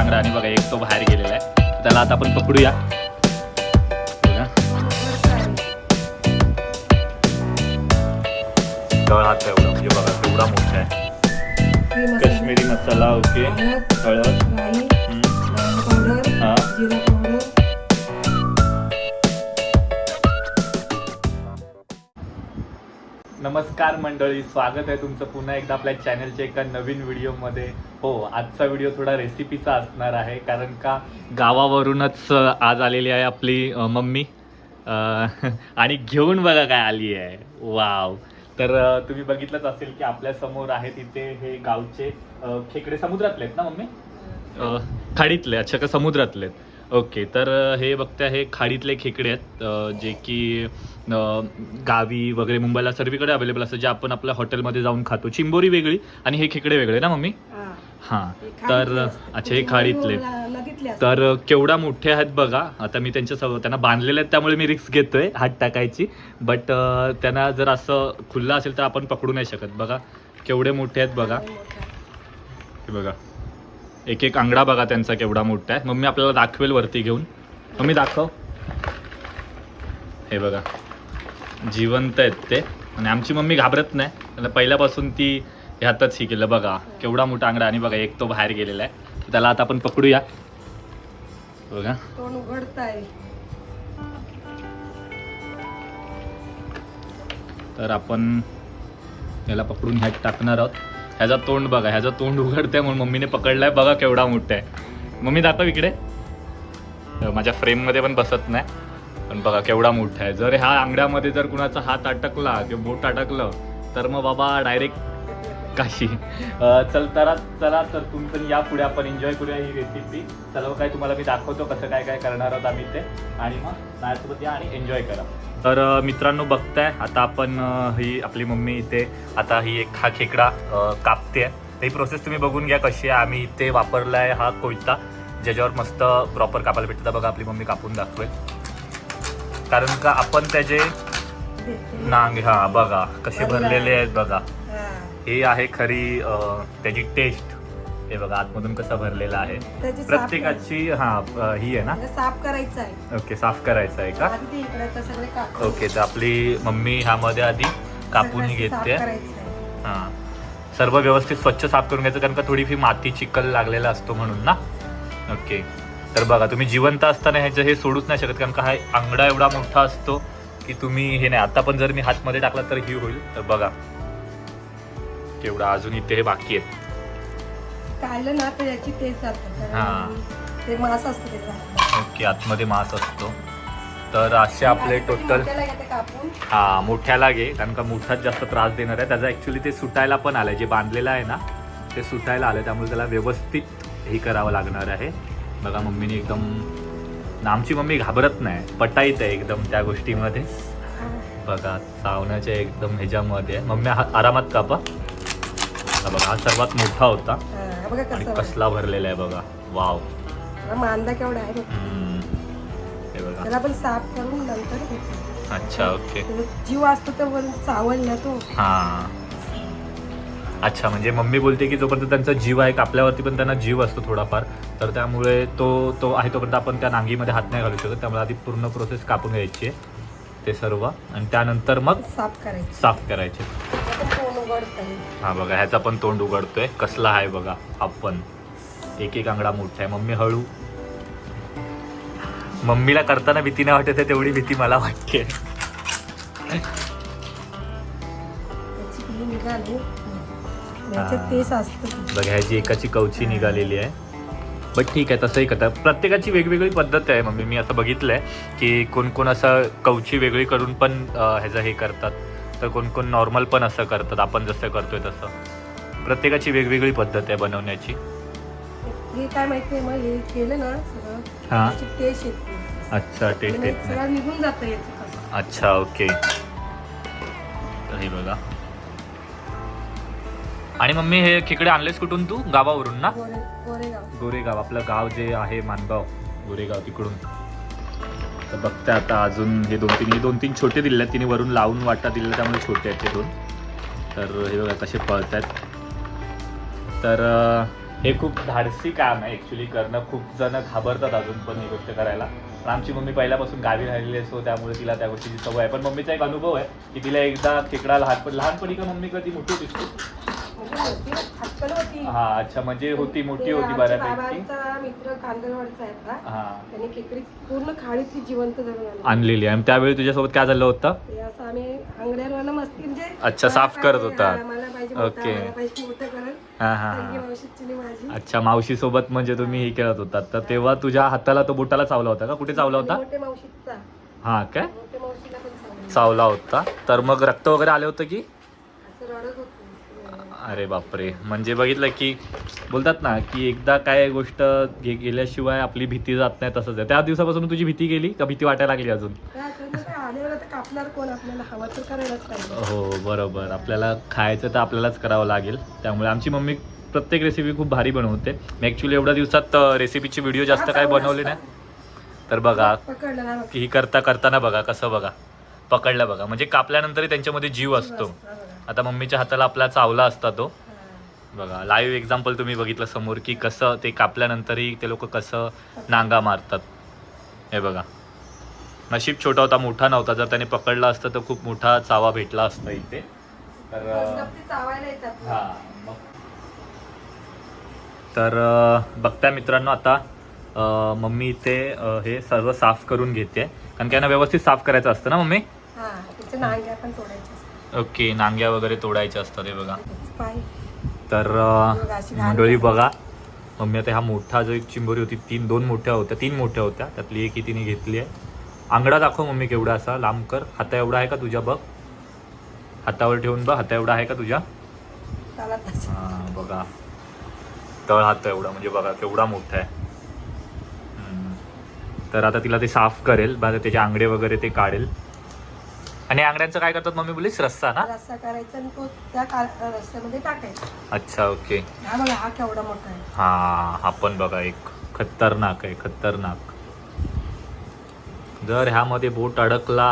आंगडा आणि बघा एक तो बाहेर गेलेला आहे. त्याला आता आपण पकडूया. हात एवढा. म्हणजे बघा एवढा मोठा आहे. काश्मीरी मसाला ओके. हळद. हा. नमस्कार मंडळी स्वागत आहे तुमचं पुन्हा एकदा आपल्या चॅनलच्या एका नवीन व्हिडिओमध्ये हो आजचा व्हिडिओ थोडा रेसिपीचा असणार आहे कारण का गावावरूनच आज आलेली आहे आपली मम्मी. आणि घेऊन बघा काय आली आहे. वाव. तर तुम्ही बघितलंच असेल की आपल्यासमोर तिथे हे गावचे खेकडे समुद्रातले आहेत ना मम्मी? खाडीतले अच्छा का समुद्रातले आहेत? ओके तर हे बघता हे खाडीतले खेकडे आहेत जे की गावी वगैरे मुंबईला सर्वीकडे अवेलेबल असतात जे आपण आपल्या हॉटेलमध्ये जाऊन खातो. चिंबोरी वेगळी आणि हे खेकडे वेगळे ना मम्मी? हां. तर अच्छा हे खाडीतले. तर केवढा मोठे आहेत बघा आता मी त्यांच्या सव त्यांना बांधलेले आहेत त्यामुळे मी रिस्क घेतोय हात टाकायची. बट त्यांना जर असं खुल्लं असेल तर आपण पकडू नाही शकत. बघा केवढे मोठे आहेत बघा. हे बघा. एक एक आंगडा बघा त्यांचा केवढा मोठा आहे. मम्मी आपल्याला दाखवेल वरती घेऊन. मम्मी दाखव. हे बघा. जिवंत आहेत ते. आणि आमची मम्मी घाबरत नाही. त्याला पहिल्यापासून ती ह्यातच ही केलं बघा केवढा मोठा आंगडा आणि बघा एक तो बाहेर गेलेला आहे. त्याला आता आपण पकडूया. बघा. तोंड उघडताय. तर आपण याला पकडून ह्यात टाकणार आहोत. ह्याचा तोंड बघा ह्याचा तोंड उघडतंय म्हणून मम्मीने पकडलाय. बघा केवढा मोठा आहे. मम्मी दाखव इकडे. माझ्या फ्रेममध्ये पण बसत नाही. पण बघा केवढा मोठा आहे. जर ह्या आंगड्यामध्ये जर कुणाचा हात अटकला किंवा बोट अटकलं तर मग बाबा डायरेक्ट काशी चल तर चला तर तुम्ही पण या पुढे आपण एन्जॉय करूया ही रेसिपी सर्व काय तुम्हाला मी दाखवतो कसं काय काय करणार आहोत आम्ही ते. आणि मग माझ्यासोबत या आणि एन्जॉय करा. तर मित्रांनो बघताय आता आपण ही आपली मम्मी इथे आता ही एक हा खेकडा कापते ही प्रोसेस तुम्ही बघून घ्या कशी आहे. आम्ही इथे वापरलाय हा कोयता ज्याच्यावर मस्त प्रॉपर कापायला भेटतं. बघा आपली मम्मी कापून दाखवेल. कारण का आपण त्याचे नांग हा बघा कसे भरलेले आहेत बघा. हे आहे खरी त्याची टेस्ट हे बघा आतमधून कसं भरलेलं आहे. प्रत्येकाची हा ही आहे ना? करायची. साफ करायचं आहे. ओके साफ करायचं आहे का? ओके तर आपली मम्मी ह्यामध्ये आधी कापून घेते. हा. सर्व व्यवस्थित स्वच्छ साफ करून घ्यायचं कारण का थोडीफी माती चिखल लागलेला असतो म्हणून ना? ओके. तर बघा तुम्ही जिवंत असताना ह्याचं हे सोडूच नाही शकत कारण का हा आंगडा एवढा मोठा असतो की तुम्ही हे नाही. आता पण जर मी हातमध्ये टाकला तर ही होईल. तर बघा. केवढा अजून इथे हे बाकी आहेत. काढलं ना तर याची टेस्ट जाते. हा. कारण ते मांस असतं त्याचा ओके आतमध्ये मांस असतो. तर असे आपले टोटल मोठ्याला घेते कापून. हा मोठ्याला घे कारण का मोठाच जास्त त्रास देणार आहे. त्याचा ऍक्च्युली ते सुटायला पण आलंय. जे बांधलेलं आहे ना ते सुटायला आलंय. त्यामुळे त्याला व्यवस्थित हे करावं लागणार आहे. बघा मम्मीने एकदम आमची मम्मी घाबरत नाही. पटाईत आहे एकदम त्या गोष्टीमध्ये. बघा चावण्याच्या एकदम ह्याच्यामध्ये. आहे. मम्मी हा आरामात कापा. हा बघा हा सर्वात मोठा होता. हा, बघा आणि कसं कसला भरलेला आहे बघा. वाव. मांदा केवढा आहे? बघ. हम्म. हे बघा. त्याला पण साफ करून नंतर घेतो. अच्छा ओके. त्याचा जीव असतो तर वर चावल ना तो. हा. अच्छा म्हणजे मम्मी बोलते की जोपर्यंत त्यांचा जीव आहे आपल्यावरती पण त्यांना जीव असतो थोडाफार तर त्यामुळे तो तो आहे तोपर्यंत आपण त्या नांगीमध्ये हात नाही घालू शकत. त्यामुळे आधी पूर्ण प्रोसेस कापून घ्यायची आहे ते सर्व. आणि त्यानंतर मग साफ करायची. साफ करायचे. उघडताय. हा बघा ह्याचा पण तोंड उघडतोय. कसला आहे बघा आपण. एक एक आंगडा मोठा आहे मम्मी हळू. मम्मीला करताना भीती नाही वाटत आहे तेवढी भीती मला वाटते. बघा ह्याची एकाची कवची निघालेली आहे. बट ठीक आहे तसंही करतात प्रत्येकाची वेगवेगळी पद्धत आहे मम्मी. मी असं बघितलंय की कोण कोण असं कवची वेगळी करून पण ह्याचं हे करतात. तर कोण कोण नॉर्मल पण असं करतात. आपण जसं करतोय तसं. प्रत्येकाची वेगवेगळी पद्धत आहे बनवण्याची. हे काय माहिती आहे मग हे केलं ना सगळं हा. त्याची टेस्ट येते अच्छा टेस्ट म्हणजे येत नाही. सगळं निघून जातं याचं कसं. अच्छा ओके तर हे बघा. आणि मम्मी हे खेकडे आणलेस कुठून तू? गावावरून ना? गोरे गोरेगाव. गोरेगाव. आपलं गाव जे आहे मानगाव. गोरेगाव तिकडून. तर बघते आता अजून हे दोन तीन हे दोन तीन छोटे दिले आहेत तिने वरून लावून वाटा दिले त्यामुळे छोटे आहेत ते दोन. तर हे बघा कसे पळत आहेत. तर हे खूप धाडसी काम आहे ॲक्च्युली करणं. खूप जण घाबरतात अजून पण ही गोष्ट करायला. पण आमची मम्मी पहिल्यापासून गावी राहिलेली आहे त्यामुळे तिला त्या गोष्टीची सवय आहे. पण मम्मीचा एक अनुभव आहे की तिला एकदा खेकडा लहानपण लहानपणी का मम्मी कधी मोठी दिसतो? होती, होती हा अच्छा म्हणजे होती मोठी होती बऱ्यापैकी बाबांचा मित्र कांदळवाडचा आहे का हा. त्याने खेकडी पूर्ण जिवंत धरून आणली. आणलेली आणि त्यावेळी तुझ्यासोबत काय झालं होतं? ते असं आम्ही मस्ती म्हणजे अच्छा, साफ करत होता. हा, मला पाहिजे मोठा, ओके. मला पाहिजे मोठं करेल हा हा संगी हा मावशीची आणि माझी. अच्छा मावशी सोबत म्हणजे तुम्ही हे खेळत होतात. तर तेव्हा तुझ्या हाताला तो बोटाला चावला होता का? कुठे चावला आणि होता मोठे मावशीचा. हा काय? मोठे मावशीला पण सांगितलं चावला होता. तर मग रक्त वगैरे आले होतं की? होतो अरे बापरे. म्हणजे बघितलं की बोलतात ना की एकदा काय गोष्ट गे- गेल्याशिवाय आपली भीती जात नाही तसंच आहे. त्या दिवसापासून तुझी भीती गेली का? भीती वाटायला लागली अजून? काय तर मग काय आल्यावर आता कापणार कोण? आपल्याला हवा तर करायलाच पाहिजे. हो बरोबर. आपल्याला खायचं तर आपल्यालाच करावं लागेल. त्यामुळे आमची मम्मी प्रत्येक रेसिपी खूप भारी बनवते. मी ॲक्च्युली एवढ्या दिवसात रेसिपीची व्हिडिओ जास्त काय बनवले नाही. तर बघा पकडलं ना की ही करता करताना बघा कसं बघा. पकडलं बघा. म्हणजे कापल्यानंतरही त्यांच्यामध्ये जीव असतो. आता मम्मीच्या हाताला आपला चावला असता तो. बघा लाईव्ह एक्झाम्पल तुम्ही बघितलं समोर की कसं ते कापल्यानंतरही ते लोक कसं नांगा मारतात. हे बघा. नशीब छोटा होता मोठा नव्हता. जर त्याने पकडला असतं तर खूप मोठा चावा भेटला असता इथे. तर हा तर अं, बघताय मित्रांनो आता मम्मी इथे हे सर्व साफ करून घेते. कारण की यांना व्यवस्थित साफ करायचं असतं ना मम्मी? ओके नांग्या वगैरे तोडायच्या असतात हे बघा. तर मंडळी. बघा. मम्मी आता हा मोठा जो एक चिंबोरी होती तीन दोन मोठ्या होत्या तीन मोठ्या होत्या. त्यातली एक ही तिने घेतली आहे. आंगडा दाखव मम्मी केवढा असा लांब कर. हाता एवढा आहे का तुझ्या बघ. हातावर ठेवून बघ हाता एवढा आहे का तुझ्या. हा बघा. तळ हात एवढा म्हणजे बघा केवढा मोठा आहे. तर आता तिला ते साफ करेल बघा त्याचे आंगडे वगैरे ते काढेल. आणि आंगड्यांचं काय करतात मम्मी बोलीस रस्सा ना? रस्सा करायचा आणि तो त्या का- रस्स्यामध्ये टाकायचा. अच्छा ओके. हा बघा हा केवढा मोठा आहे. हा हा पण बघा एक खतरनाक आहे खतरनाक. जर ह्यामध्ये बोट अडकला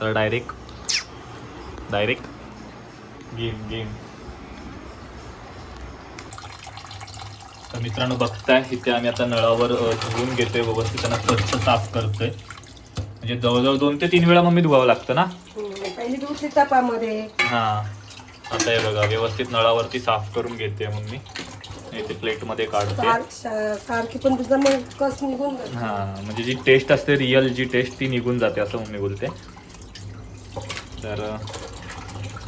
तर डायरेक्ट डायरेक्ट गेम गेम तर मित्रांनो बघताय इथे आम्ही आता नळावर अ, धुवून घेतोय व्यवस्थित त्यांना स्वच्छ साफ करतोय. म्हणजे जवळजवळ दोन ते तीन वेळा मम्मी धुवावं लागतं ना? हम्म, पहिली धुतली तापामध्ये. हा. आता हे बघा व्यवस्थित नळावरती साफ करून घेते मम्मी. इथे प्लेटमध्ये काढते. सार- शा- सारखी पण तुझा मग कस निघून जातो. हा म्हणजे जी टेस्ट असते रिअल जी टेस्ट ती निघून जाते असं मम्मी बोलते. तर अं,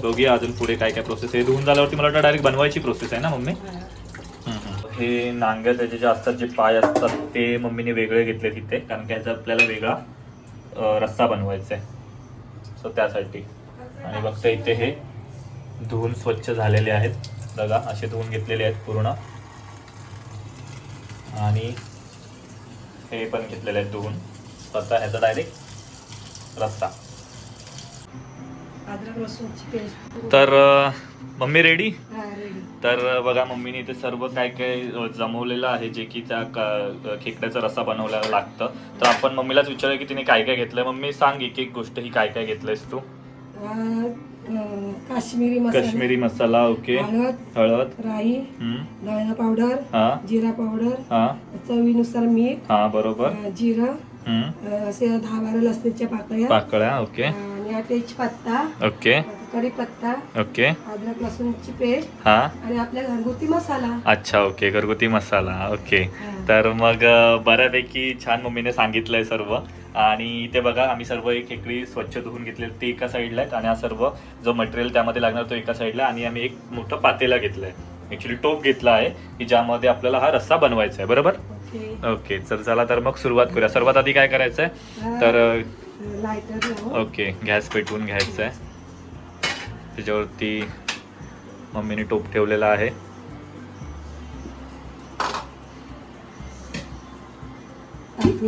बघूया अजून पुढे काय काय प्रोसेस आहे. धुवून झाल्यावरती मला वाटतं डायरेक्ट बनवायची प्रोसेस आहे ना मम्मी? हा. हे नांग्या त्याचे जे असतात जे पाय असतात ते मम्मीने वेगळे घेतले तिथे. कारण की ह्याचा आपल्याला वेगळा रस्सा बनवायचा आहे सो त्यासाठी. आणि बघता इथे हे धुवून स्वच्छ झालेले आहेत. बघा असे धुवून घेतलेले आहेत पूर्ण. आणि हे पण घेतलेले आहेत धुवून. आता ह्याचा डायरेक्ट रस्सा तर मम्मी रेडी तर बघा मम्मीने इथे सर्व काय काय जमवलेलं आहे जे की त्या खेकड्याचा रस्सा बनवल्याला लागतं. तर आपण मम्मीलाच विचारूया की तिने काय काय घेतलंय. मम्मी सांग एक एक गोष्ट ही काय काय घेतलंयस तू? काश्मीरी मसाला. काश्मीरी मसाला ओके. हळद. हळद. राई. धणा पावडर. हा. जिरा पावडर. हा. चवीनुसार मीठ. हा बरोबर. जिरं. दहा बारा लसणीच्या पाकळ्या. पाकळ्या ओके. आणि तेजपत्ता. ओके. कढीपत्ता ओके. अद्रक लसूणची पेस्ट हा. आणि आपल्या घरगुती मसाला. अच्छा ओके. घरगुती मसाला. ओके. तर मग बऱ्यापैकी छान मम्मीने सांगितलंय सर्व. आणि इथे बघा आम्ही सर्व एक खेकडी स्वच्छ धुवून घेतले ते एका साईडला आहेत आणि हा सर्व जो मटेरियल त्यामध्ये लागणार तो एका साईडला आणि आम्ही एक मोठं पातेला घेतलंय. ऍक्च्युली टोप घेतला आहे की ज्यामध्ये आपल्याला हा रस्सा बनवायचा आहे. बरोबर? ओके. तर चला तर मग सुरुवात करूया. सर्वात आधी काय करायचं आहे तर लायटर ओके. गॅस पेटवून घ्यायचं आहे त्याच्यावरती मम्मीने टोप ठेवलेला आहे.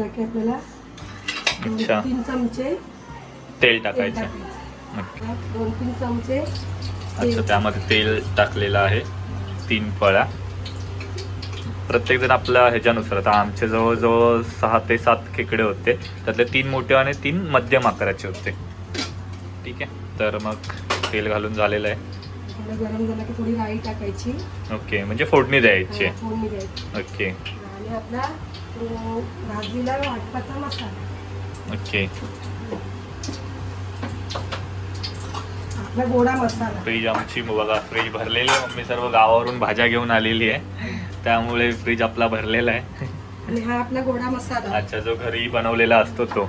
की आपल्याला? अच्छा. तीन चमचे. तेल टाकायचं. दोन तीन चमचे अच्छा त्यामध्ये तेल टाकलेलं आहे. तीन पळ्या प्रत्येक जण आपल्या ह्याच्यानुसार. आता आमचे जवळजवळ सहा ते सात खेकडे होते. त्यातले तीन मोठे आणि तीन मध्यम आकाराचे होते. ठीक आहे? तर मग तेल घालून झालेलं आहे. थोडं गरम झालं की थोडी राई टाकायची. ओके म्हणजे फोडणी द्यायची. फोडणी द्यायची. ओके. आणि आपला भाजीला वाटपाचा मसाला. ओके. आपला गोडा मसाला. फ्रीज आमची बघा फ्रीज भरलेली आहे. मम्मी सर्व गावावरून भाज्या घेऊन आलेली आहे. त्यामुळे फ्रीज आपला भरलेला आहे. आणि हा आपला गोडा मसाला. अच्छा जो घरी बनवलेला असतो तो.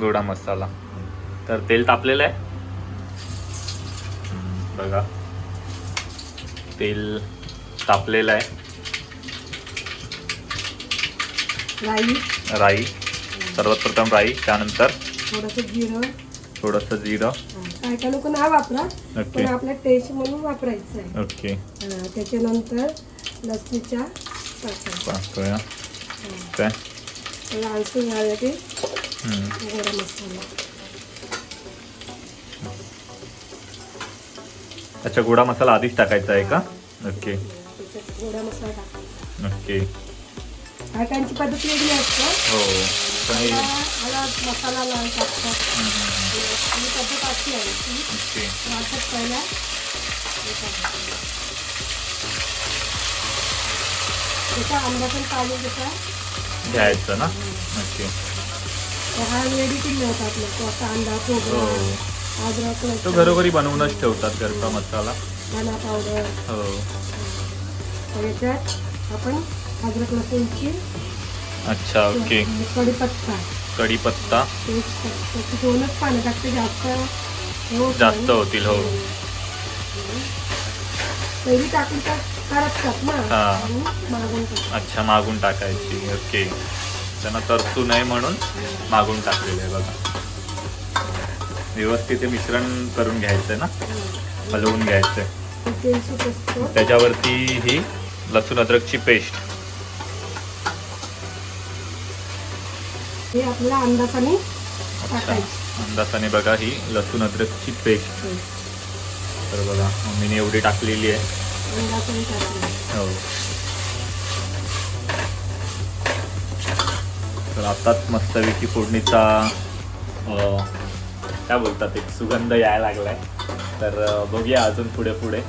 गोडा मसाला. तर तेल तापलेलं आहे. बघा. तेल तापलेलं आहे. राई. राई. सर्वात प्रथम राई त्यानंतर थोडंसं जिरं. थोडंसं जिरं. काय काय लोक नाही वापरत ओके. पण आपल्या टेस्ट म्हणून वापरायचं आहे. ओके. त्याच्यानंतर लसणीच्या पाकळ्या. काय? की हम्म. गोडा मसाला. अच्छा गोडा मसाला आधीच टाकायचा आहे का? ओके त्याच्यात गोडा मसाला टाकायचा. ओके पद्धत वेगळी असते. हो. पण हे- मसाला लाल टाकतात. हम्म, हम्म, हम्म. ही पद्धत अशी आहे. की ओके वाटत पहिला. त्याचा अंडा पण काढून त्याचा घ्यायचं ना? ओके हा रेडी अंडा अद्रक तो घरोघरी बनवूनच ठेवतात घरचा मसाला. धना पावडर. हो. तर याच्यात आपण अद्रक लसूणची अच्छा ओके. कढीपत्ता. कढीपत्ता. दोनच पानं टाकते जास्त हे जास्त. होतील हो. पहिली टाकून ना. हा. अच्छा मागून टाकायची. ओके. त्यांना तरसू नये म्हणून मागून टाकलेलं आहे बघा. व्यवस्थित मिश्रण करून घ्यायचंय ना? हलवून असतो त्याच्यावरती ही लसूण अद्रकची पेस्ट. हे आपल्याला अंदाजाने अंदाजाने बघा ही लसूण अद्रकची पेस्ट. तर बघा मम्मीने एवढी टाकलेली आहे. हो. तर आताच मस्तपैकी फोडणीचा काय बोलतात एक सुगंध यायला लागलाय. तर बघूया अजून पुढे पुढे.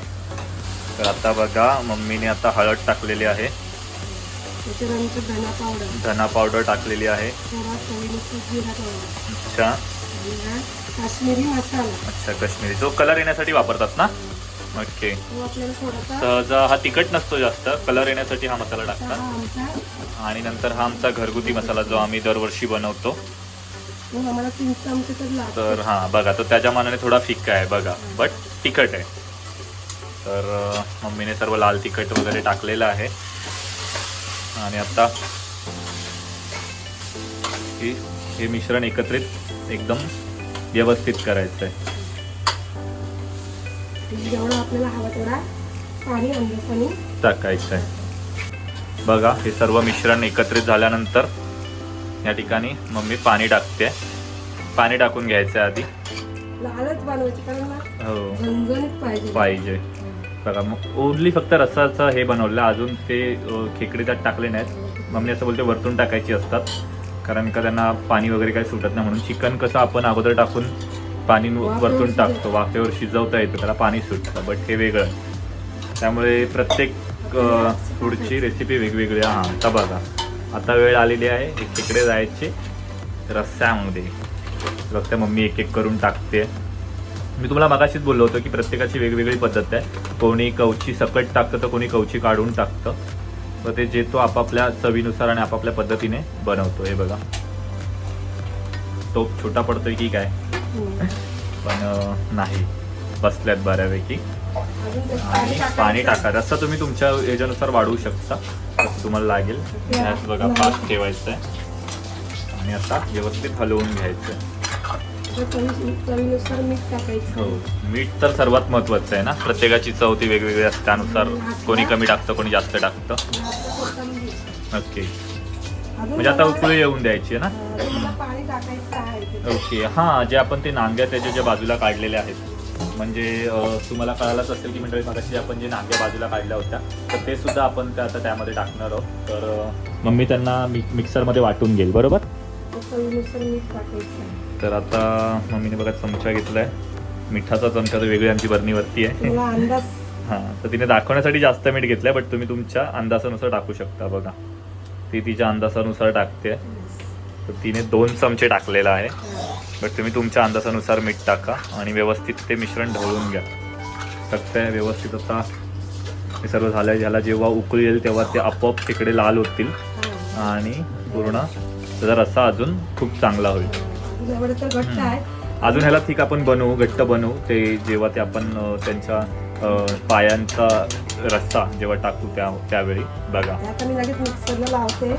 तर आता बघा मम्मीने आता हळद टाकलेली आहे. धना पावडर धना पावडर टाकलेली आहे. थोडा चवीनुसार जिरा पावडर अच्छा. काश्मीरी मसाला. अच्छा काश्मीरी. जो कलर येण्यासाठी वापरतात ना? ओके तो आपल्याला थोडासा सहज हा तिखट नसतो जास्त. कलर येण्यासाठी हा मसाला हा टाकतात. आमचा. आणि नंतर हा आमचा घरगुती मसाला जो आम्ही दरवर्षी बनवतो. मग आम्हाला तीन चमचे तर तर हां बघा तो त्याच्या मानाने थोडा फिक्का आहे बघा. बट तिखट आहे. तर मम्मीने सर्व लाल तिखट वगैरे टाकलेलं आहे. आणि आता हे हे मिश्रण एकत्रित एकदम व्यवस्थित करायचं आहे जेवढं आपल्याला हवा तेवढा पाणी अंदाजाने टाकायचं आहे बघा हे सर्व मिश्रण एकत्रित झाल्यानंतर या ठिकाणी मम्मी पाणी टाकते. पाणी टाकून घ्यायचं आहे आधी. लालच बनवायची हो. पाहिजे. बघा मग ओनली फक्त रसाचं हे बनवलं अजून ते खेकडे त्यात टाकले नाहीत. मम्मी असं बोलते वरतून टाकायची असतात. कारण का त्यांना पाणी वगैरे काही सुटत नाही म्हणून. चिकन कसं आपण अगोदर टाकून पाणी वरतून टाकतो वाफेवर शिजवता येतं त्याला पाणी सुटतं. बट हे वेगळं. त्यामुळे प्रत्येक फूडची रेसिपी वेगवेगळी. आहे हां आता बघा. आता वेळ आलेली आहे हे खेकडे जायचे. रस्स्यामध्ये फक्त मम्मी एक एक करून टाकते. मी तुम्हाला मगाशीच बोललो होतो की प्रत्येकाची वेगवेगळी पद्धत आहे. कोणी कवची सकट टाकतं तर कोणी कवची काढून टाकतं. तर ते जे तो आपापल्या चवीनुसार आणि आपापल्या पद्धतीने बनवतो. हे बघा. तो छोटा पडतोय की काय? हम्म. पण नाही. बसल्यात बऱ्यापैकी. आणि. पाणी टाका. रस्सा तुम्ही तुमच्या याच्यानुसार वाढवू शकता. तुम्हाला लागेल. यात बघा पाक ठेवायचं आहे आणि आता व्यवस्थित हलवून घ्यायचं. हो. मीठ तर सर्वात महत्वाचं आहे ना? प्रत्येकाची चव ती वेगवेगळी असते. त्यानुसार कोणी कमी टाकतं कोणी जास्त टाकतं. ओके. म्हणजे आता उकळी येऊन द्यायची आहे ना. ओके. हां जे आपण ते नांग्या त्याच्या ज्या बाजूला काढलेले आहेत. म्हणजे तुम्हाला कळालंच असेल की मंडळी मगाशी आपण जे नांग्या बाजूला काढल्या होत्या तर ते सुद्धा आपण त्या आता त्यामध्ये टाकणार आहोत. तर मम्मी त्यांना मिक मिक्सरमध्ये वाटून घेईल बरोबर? तर आता मम्मीने बघा चमचा घेतलाय. मिठाचा चमचा तर वेगळी आमची बरणीवरती आहे. हां तर तिने दाखवण्यासाठी जास्त मीठ घेतलंय बट तुम्ही तुमच्या अंदाजानुसार टाकू शकता बघा. ती तिच्या अंदाजानुसार टाकते. तर तिने दोन चमचे टाकलेला आहे. बट तुम्ही तुमच्या अंदाजानुसार मीठ टाका आणि व्यवस्थित ते मिश्रण ढवळून घ्या. फक्त व्यवस्थित आता हे सर्व झालं ह्याला जेव्हा उकळी येईल तेव्हा ते आपोआप तिकडे लाल होतील. हा. आणि पूर्ण त्याचा रस्सा अजून खूप चांगला होईल. अजून ह्याला ठीक आपण बनवू घट्ट बनवू. ते जेव्हा ते आपण त्यांच्या पायांचा रस्सा जेव्हा टाकू त्या त्यावेळी बघा.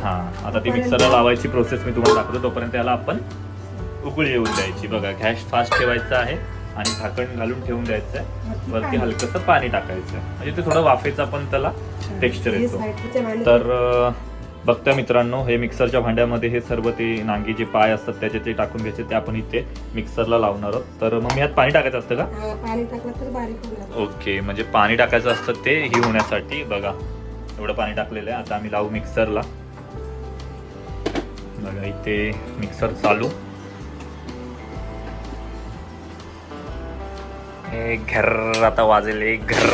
हा. आता ती मिक्सरला लावायची प्रोसेस मी तुम्हाला दाखवतो. तोपर्यंत त्याला आपण उकळी येऊन द्यायची. बघा गॅस फास्ट ठेवायचा आहे आणि झाकण घालून ठेवून द्यायचं आहे. वरती हलकंसं पाणी टाकायचं. म्हणजे ते थोडं वाफेचा पण त्याला टेक्स्चर येतो. तर बघता मित्रांनो हे मिक्सरच्या भांड्यामध्ये हे सर्व ते नांगी जे पाय असतात त्याचे ते टाकून घ्यायचे ते आपण इथे मिक्सरला लावणार आहोत. तर मग मी ह्यात पाणी टाकायचं असतं का? पाणी टाकलं ओके म्हणजे पाणी टाकायचं असतं ते ही होण्यासाठी. बघा एवढं पाणी टाकलेलं आहे. आता आम्ही लावू मिक्सरला. बघा इथे मिक्सर चालू. एक घर आता वाजेल एक घर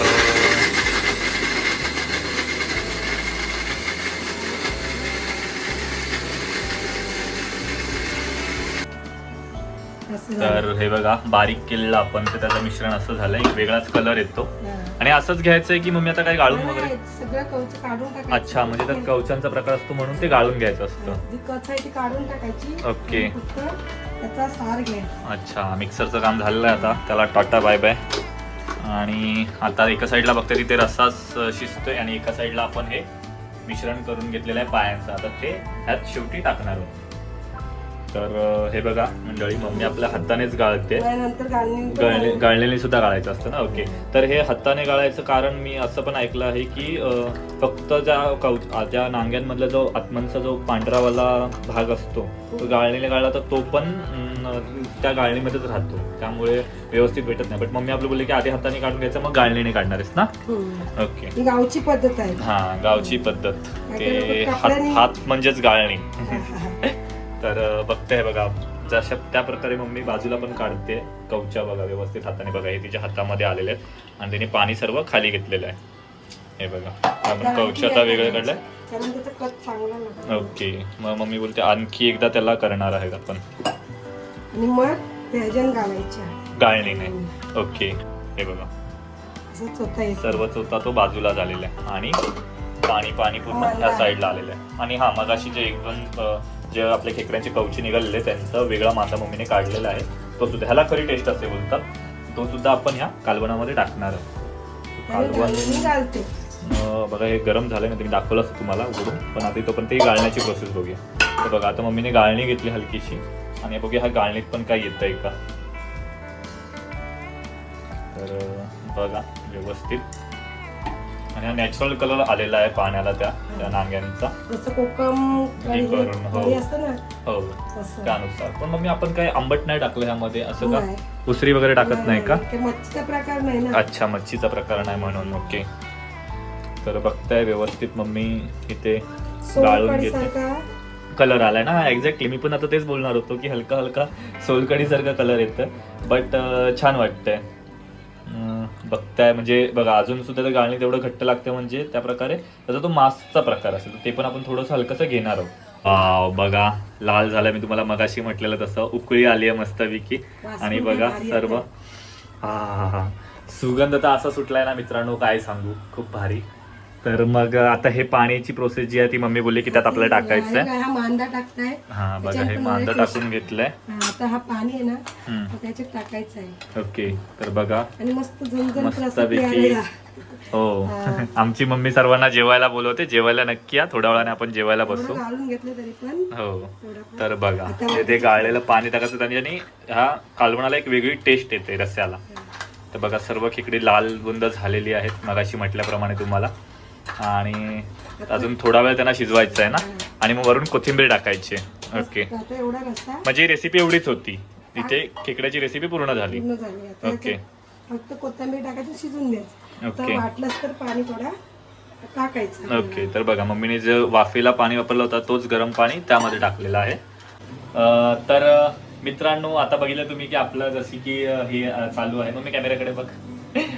तर. हे बघा बारीक केलेलं आपण तर त्याचं मिश्रण असं झालं एक वेगळाच कलर येतो हा. आणि असंच घ्यायचंय की मम्मी आता काय गाळून वगैरे नाही, सगळं कवच काढून टाकायचं अच्छा म्हणजे त्यात कवचांचा प्रकार असतो म्हणून ते गाळून घ्यायचं असतं जी कच आहे ती काढून टाकायची ओके. फक्त त्याचा सार घ्यायचा अच्छा मिक्सरचं काम झालेलं आहे आता. त्याला टाटा बाय बाय. आणि आता एका साईडला बघते तिथे रस्साच शिजतोय आणि एका साईडला आपण हे मिश्रण करून घेतलेलं आहे पायांचं. आता ते ह्यात शेवटी टाकणार आहोत. तर हे बघा मंडळी मम्मी आपल्या हातानेच गाळते. गाळणी गाळलेले सुद्धा गाळायचं असतं ना? ओके. तर हे हाताने गाळायचं कारण मी असं पण ऐकलं आहे की फक्त ज्या आ- ज्या नांग्यांमधला जो आत्मनचा जो पांढरावाला भाग असतो तो गाळणीने गाळला तर तो पण त्या गाळणीमध्येच राहतो. त्यामुळे व्यवस्थित भेटत नाही. बट मम्मी आपलं बोलले की आधी हाताने काढून घ्यायचं मग गाळणीने काढणार आहेस ना. ओके. गावची पद्धत आहे. हा गावची पद्धत. ते हात म्हणजेच गाळणी. तर अं, बघते बघा. जशा त्या प्रकारे मम्मी बाजूला पण काढते कवच्या बघा व्यवस्थित हाताने बघा. हे तिच्या हातामध्ये आलेले आहेत. आणि तिने पाणी सर्व खाली घेतलेलं आहे. हे बघा. आपण कवच्या आता वेगळं काढलंय ओके. मग मम्मी बोलते आणखी एकदा त्याला करणार आहेत आपण. मग घालायच्या गाळणीने ओके. हे बघा. सर्व चौथा तो बाजूला झालेला आहे. आणि पाणी पाणी पूर्ण ह्या साईडला आलेलं आहे. आणि हा मगाशी जे एक दोन जे आपले खेकड्यांचे कवची निघालेले त्यांचा वेगळा मासा मम्मीने काढलेला आहे. तो सुद्धा ह्याला खरी टेस्ट असे बोलतात. तो सुद्धा आपण ह्या कालवणामध्ये टाकणार आहोत आणि कालवण गाळणी घालते. अ, बघा हे गरम झालंय ना तुम्ही दाखवलं असतं तुम्हाला उघडून. पण आता इथं पण ते गाळण्याची प्रोसेस बघूया. तर बघा आता मम्मीने गाळणी घेतली हलकीशी. आणि बघूया ह्या गाळणीत पण काय येतंय का? तर अ, बघा व्यवस्थित. आणि हा नॅचरल कलर आलेला आहे पाण्याला त्या त्या नांग्यांचा. जसं कोकम कढी करून, हो. कढी असतं ना? हो तसं त्यानुसार. पण मम्मी आपण काय आंबट नाही टाकलं ह्यामध्ये असं का? नाही. उसरी वगैरे टाकत नाही का? ते मच्छीचा प्रकार नाही ना? अच्छा मच्छीचा प्रकार नाही म्हणून ओके. तर बघताय व्यवस्थित मम्मी इथे गाळून सोलकढी घेते. सारखा कलर आलाय ना? एक्झॅक्टली मी पण आता तेच बोलणार होतो की हलका हलका सोलकडी सारखा कलर येतं बट छान वाटतंय. बघताय म्हणजे बघा अजून सुद्धा गाळणी तेवढं घट्ट लागतं म्हणजे त्या प्रकारे त्याचा तो मासचा प्रकार असेल. तर ते पण आपण थोडंसं हलकंसं घेणार आहोत. बघा लाल झालाय मी तुम्हाला मगाशी म्हटलेलं तसं. उकळी आली आहे मस्तपैकी आणि बघा सर्व. हा हा हा. सुगंध तर असा सुटलाय ना मित्रांनो काय सांगू. खूप भारी. तर मग आता हे पाण्याची प्रोसेस जी आहे ती मम्मी बोलली की त्यात आपल्याला टाकायचं आहे आणि हा मांदा टाकताय. हा बघा हे मांदा टाकून घेतलंय. हा, आता हा पाणी आहे ना त्याच्यात टाकायचं आहे ओके तर बघा. आणि मस्त मस्तपैकी. हो. हा. आमची मम्मी सर्वांना जेवायला बोलवते. जेवायला नक्की या. थोड्या वेळाने आपण जेवायला बसू. हो. थोडं तर बघा ते- गाळलेलं पाणी टाकायचं त्याने ह्या कालवणाला एक वेगळी टेस्ट येते रस्स्याला तर बघा सर्व खेकडी लाल बुंद झालेली आहेत मगाशी म्हटल्याप्रमाणे तुम्हाला. आणि अजून थोडा वेळ त्यांना शिजवायचं आहे ना? आणि मग वरून कोथिंबीर टाकायची. ओके. म्हणजे रेसिपी एवढीच होती. इथे खेकड्याची रेसिपी पूर्ण झाली. ओके. फक्त कोथिंबीर टाकायची शिजून द्यायचं ओके. वाटलंच तर पाणी थोडा टाकायचं. ओके. तर बघा मम्मीने जे वाफेला पाणी वापरलं होतं तोच गरम पाणी त्यामध्ये टाकलेलं आहे. तर मित्रांनो आता बघितलं तुम्ही की आपलं जशी की हे चालू आहे. मम्मी कॅमेराकडे बघ.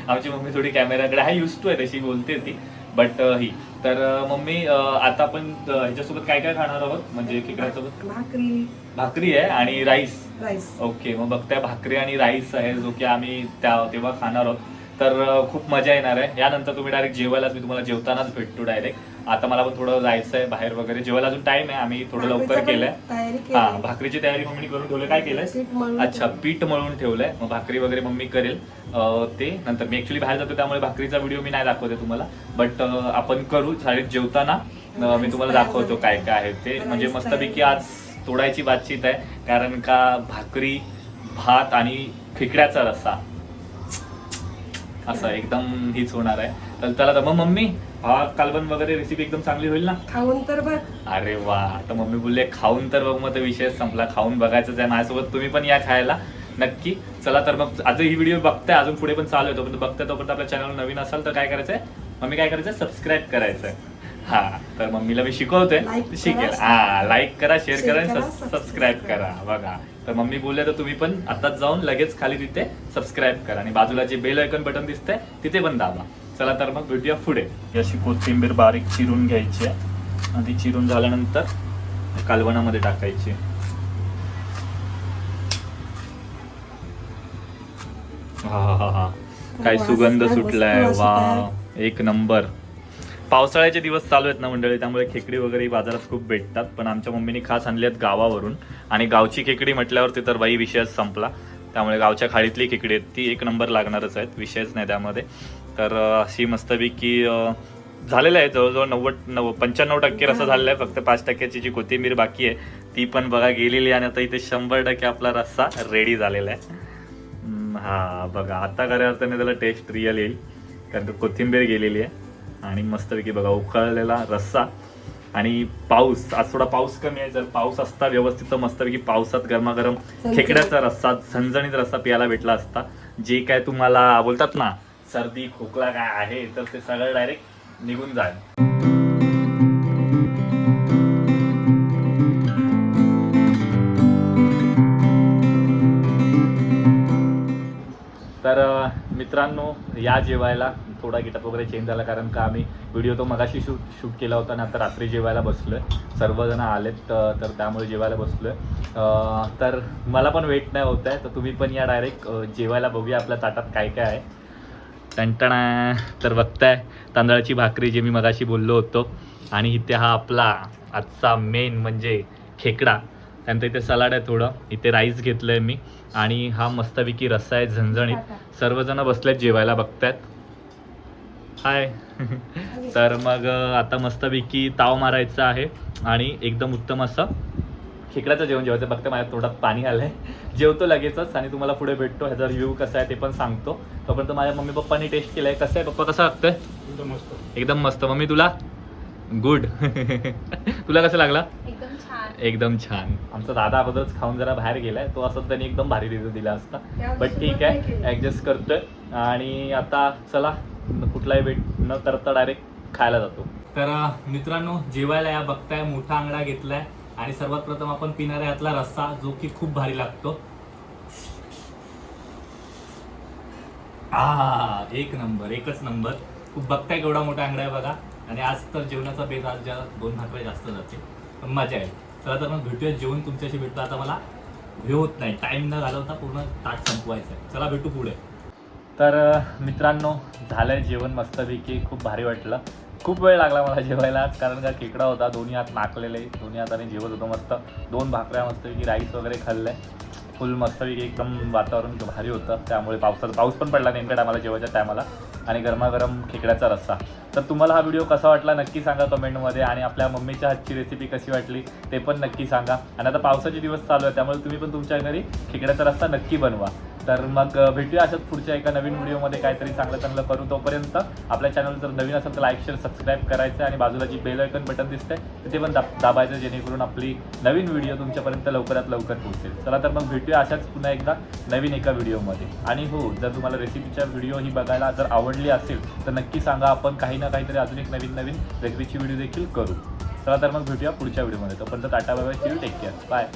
आमची मम्मी थोडी कॅमेराकडे आहे. युज टू आहे तशी बोलते ती. बट ही. तर मम्मी आता आपण ह्याच्यासोबत काय काय खाणार आहोत? म्हणजे खेकड्यासोबत? भाकरी. भाकरी आहे आणि राईस. राईस. ओके मग बघताय भाकरी आणि राईस आहे जो की आम्ही त्या तेव्हा खाणार आहोत. तर खूप मजा येणार आहे. यानंतर तुम्ही डायरेक्ट जेवायलाच मी तुम्हाला जेवतानाच भेटतो डायरेक्ट आता मला पण थोडं जायचं आहे बाहेर वगैरे. जेवायला अजून टाइम आहे. आम्ही थोडं लवकर केलंय. हा भाकरीची तयारी मम्मीने करून ठेवलं. काय केलंय अच्छा. पीठ मळून ठेवलंय. मग भाकरी वगैरे मम्मी करेल. ते नंतर मी ऍक्च्युली बाहेर जातो त्यामुळे भाकरीचा व्हिडिओ मी नाही दाखवते तुम्हाला. बट आपण करू. शाळेत जेवताना मी तुम्हाला दाखवतो काय काय आहे ते. म्हणजे मस्तपैकी आज तोडायची बातचीत आहे. कारण का भाकरी भात आणि खेकड्याचा रस्सा. असं एकदम हीच होणार आहे. तर त्याला तर मग मम्मी हा कालवण वगैरे रेसिपी एकदम चांगली होईल ना? खाऊन तर बघ. अरे वा आता मम्मी बोलले खाऊन तर बघ मग तो विषय संपला. खाऊन बघायचंच आहे माझ्यासोबत. तुम्ही पण या खायला नक्की. चला तर मग आज ही व्हिडिओ बघताय. अजून पुढे पण चालू आहे. तोपर्यंत बघताय. तोपर्यंत आपल्या चॅनल नवीन असाल तर काय करायचंय? मम्मी काय करायचंय? सबस्क्राईब करायचंय. हा तर मम्मीला मी करा, शिकेल. हा लाईक करा शेअर करा आणि सबस्क्राईब करा. बघा तर मम्मी बोलले तर तुम्ही पण आताच जाऊन लगेच खाली तिथे सबस्क्राईब करा. आणि बाजूला जे बेल आयकॉन बटन दिसतंय तिथे पण दाबा. चला तर मग भेटूया पुढे. अशी कोथिंबीर बारीक चिरून घ्यायची आहे. आणि ती चिरून झाल्यानंतर कालवणामध्ये टाकायची. हा हा हा हा. काय वास सुगंध काय सुटलाय. वा एक नंबर. पावसाळ्याचे दिवस चालू आहेत ना मंडळी त्यामुळे खेकडी वगैरे बाजारात खूप भेटतात. पण आमच्या मम्मीने खास आणली आहेत गावावरून. आणि गावची खेकडी म्हटल्यावरती तर बाई विषयच संपला. त्यामुळे गावच्या खाडीतली खेकडी आहेत. ती एक नंबर लागणारच आहेत. विषयच नाही त्यामध्ये. तर अशी मस्तपैकी झालेलं आहे. जवळजवळ नव्वद नव्वद पंच्याण्णव टक्के रसा झालेला आहे. फक्त पाच टक्क्याची जी कोथिंबीर बाकी आहे ती पण बघा गेलेली आहे. आणि आता इथे शंभर टक्के आपला रस्सा रेडी झालेला आहे. हा बघा. आता खऱ्या अर्थाने त्याला टेस्ट रिअल येईल. कारण कोथिंबीर गेलेली आहे. आणि मस्तपैकी बघा उकळलेला रस्सा आणि पाऊस. आज थोडा पाऊस कमी आहे. जर पाऊस असता व्यवस्थित तर मस्तपैकी पावसात गरमागरम खेकड्याचा रस्सा झणझणीत रस्सा प्यायला भेटला असता. जे काय तुम्हाला बोलतात ना सर्दी खोकला काय आहे तर ते सगळं डायरेक्ट निघून जाईल. तर मित्रांनो या जेवायला थोडा गेटअप वगैरे चेंज झाला कारण का आम्ही व्हिडिओ तो मगाशी शूट शूट केला होता आणि आता रात्री जेवायला बसलो आहे सर्वजण आलेत तर त्यामुळे जेवायला बसलो आहे तर मला पण वेट नाही होत आहे तर तुम्ही पण या डायरेक्ट जेवायला बघूया आपल्या ताटात काय काय आहे. टणटणा तर बघताय तांदळाची भाकरी जे मी मगाशी बोललो होतो. आणि इथे हा आपला आजचा मेन म्हणजे खेकडा. त्यानंतर इथे सलाड आहे थोडं. इथे राईस घेतलंय मी. आणि हा मस्तपैकी रस्सा आहे झणझणीत. सर्वजण बसलेत जेवायला बघतायत. हाय. तर मग आता मस्तपैकी ताव मारायचा आहे. आणि एकदम उत्तम असं. खेकड्याचं जेवण जेवायचं. बघते माझ्या तोंडात पाणी आलंय. जेवतो लगेचच आणि तुम्हाला पुढे भेटतो. ह्याचा रिव्ह्यू कसा आहे ते पण सांगतो. तोपर्यंत माझ्या मम्मी पप्पांनी टेस्ट केलंय. कसं आहे पप्पा? कसं लागतंय एकदम मस्त. मम्मी तुला? गुड तुला कसं लागला? एकदम छान. आमचा दादा अगोदरच खाऊन जरा बाहेर गेलाय. तो असं त्यांनी एकदम भारी रिव्ह्यू दिला असता. बट ठीक आहे ऍडजस्ट करतोय. आणि आता चला कुठलाही वेट न करता डायरेक्ट खायला जातो. तर मित्रांनो जेवायला या बघताय मोठा आंगडा घेतलाय. आणि सर्वात प्रथम आपण पिणारे यातला रस्सा जो की खूप भारी लागतो. आ एक नंबर एकच नंबर. खूप बघताय केवढा मोठा आंगडा आहे बघा. आणि आज तर जेवणाचा बेत आज ज्या दोन भाकऱ्या जास्त जाते पण मजा आहे चला तर मग भेटूया. जेवण तुमच्याशी भेटतो आता मला हे होत नाही. टाईम न घालवता पूर्ण ताट संपवायचं आहे चला भेटू पुढे. तर मित्रांनो मित्रांनो झालंय जेवण मस्तपैकी. खूप भारी वाटलं. खूप वेळ लागला मला जेवायला. कारण का खेकडा होता. दोन्ही हात नाकलेले. दोन्ही हाताने जेवत होतो मस्त. दोन भाकऱ्या मस्तपैकी राईस वगैरे खाल्ले फुल मस्तपैकी एकदम वातावरण भारी होतं. त्यामुळे पावसाचा पाऊस पण पडला नेमक्या टायमाला जेवायच्या टायमाला. आणि गरमागरम खेकड्याचा रस्सा. तर तुम्हाला हा व्हिडिओ कसा वाटला नक्की सांगा कमेंटमध्ये आणि आपल्या मम्मीच्या हातची रेसिपी कशी वाटली ते पण नक्की सांगा. आणि आता पावसाचे दिवस चालू आहे त्यामुळे तुम्ही पण तुमच्या घरी खेकड्याचा रस्सा नक्की बनवा. तर मग भेटूया अशाच पुढच्या एका नवीन व्हिडिओमध्ये. काहीतरी चांगलं चांगलं करू तोपर्यंत. आपल्या चॅनल जर नवीन असेल तर लाईक शेअर सबस्क्राईब करायचं आणि बाजूला जी बेल आयकन बटन दिसते तिथे पण दाब दाबायचं जेणेकरून आपली नवीन व्हिडिओ तुमच्यापर्यंत लवकरात लवकर पोहोचेल. चला तर मग भेटूया अशाच पुन्हा एकदा नवीन एका व्हिडिओमध्ये. आणि हो जर तुम्हाला रेसिपीच्या व्हिडिओ ही बघायला जर आवडली असेल तर नक्की सांगा आपण काही ना काहीतरी अजून एक नवीन नवीन रेसिपीची व्हिडिओ देखील करू. चला तर मग भेटूया पुढच्या व्हिडिओमध्ये. तोपर्यंत tata bye see take care bye